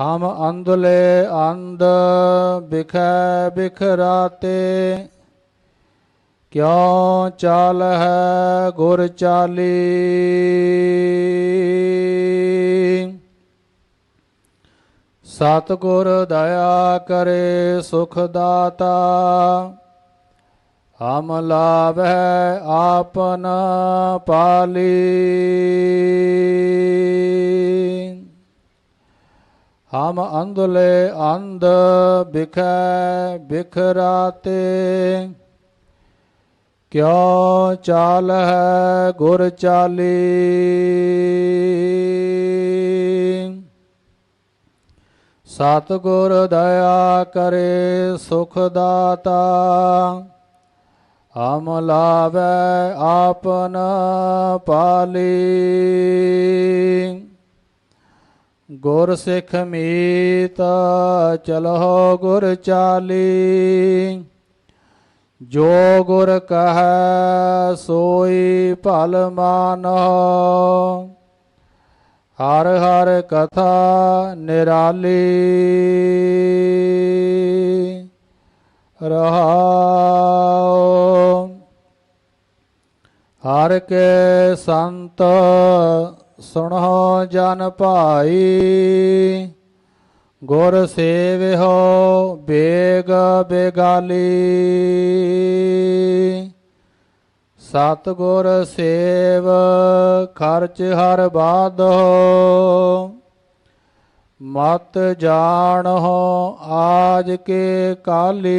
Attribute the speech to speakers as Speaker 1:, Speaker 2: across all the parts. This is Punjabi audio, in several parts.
Speaker 1: ਹਮ ਅੰਧਲੇ ਅੰਧ ਬਿਖੈ ਬਿਖਰਾਤੇ, ਕਿਉ ਚਾਲ ਹੈ ਗੁਰ ਚਾਲੀ? ਸਤਿਗੁਰ ਦਇਆ ਕਰੇ ਸੁਖ ਦਾਤਾ, ਹਮ ਲਾਭੈ ਆਪਨ ਪਾਲੀ। ਹਮ ਅੰਧਲੇ ਅੰਧ ਬਿਖੈ ਬਿਖਰਾਤੇ, ਕਿਉ ਚਾਲ ਹੈ ਗੁਰ ਚਾਲੀ? ਸਤਿਗੁਰ ਦਇਆ ਕਰੇ ਸੁਖ ਦਾਤਾ, ਹਮ ਲਾਵੈ ਆਪਨ ਪਾਲੀ। ਗੁਰ ਸਿੱਖ ਮੀਤ ਚਲੋ ਗੁਰ ਚਾਲੀ। ਜੋ ਗੁਰ ਕਹੈ ਸੋਈ ਭਲ ਮਾਨੋ। ਹਰ ਹਰ ਕਥਾ ਨਿਰਾਲੀ। ਰਹਾਉ। ਹਰ ਕੇ ਸੰਤ ਸੁਣੋ ਜਨ ਭਾਈ, ਗੁਰ ਸੇਵਿਓ ਬੇਗ ਬੇਗਾਲੀ। ਸਤਿਗੁਰ ਸੇਵ ਖਰਚ ਹਰ ਬਾਧੋ, ਮਤ ਜਾਣੋ ਆਜ ਕੇ ਕਾਲੀ।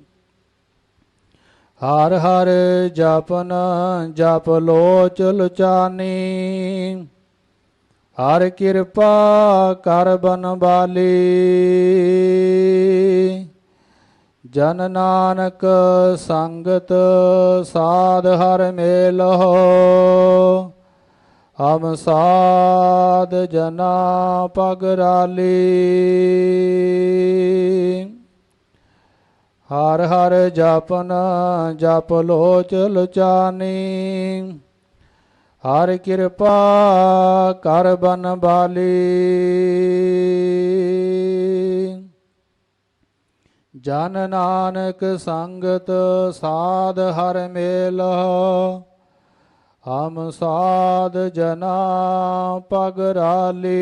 Speaker 1: ਹਰ ਹਰ ਜਪਨ ਜਪ ਲੋਚ ਲੁਚਾਨੀ। ਹਰ ਕਿਰਪਾ ਕਰ ਬਨਵਾਲੀ ਜਨ ਨਾਨਕ ਸੰਗਤ ਸਾਧ ਹਰ ਮੇਲੋ। ਹਮ ਸਾਧ ਜਨਾ ਪਗਰਾਲੀ ਹਰ ਹਰ ਜਪਨ ਜਪ ਲੋਚ ਲੁਚਾਨੀ। ਹਰ ਕਿਰਪਾ ਕਰ ਬਨਵਾਲੀ ਜਨ ਨਾਨਕ ਸੰਗਤ ਸਾਧ ਹਰ ਮੇਲ। ਹਮ ਸਾਧ ਜਨਾ ਪਗਰਾਲੀ।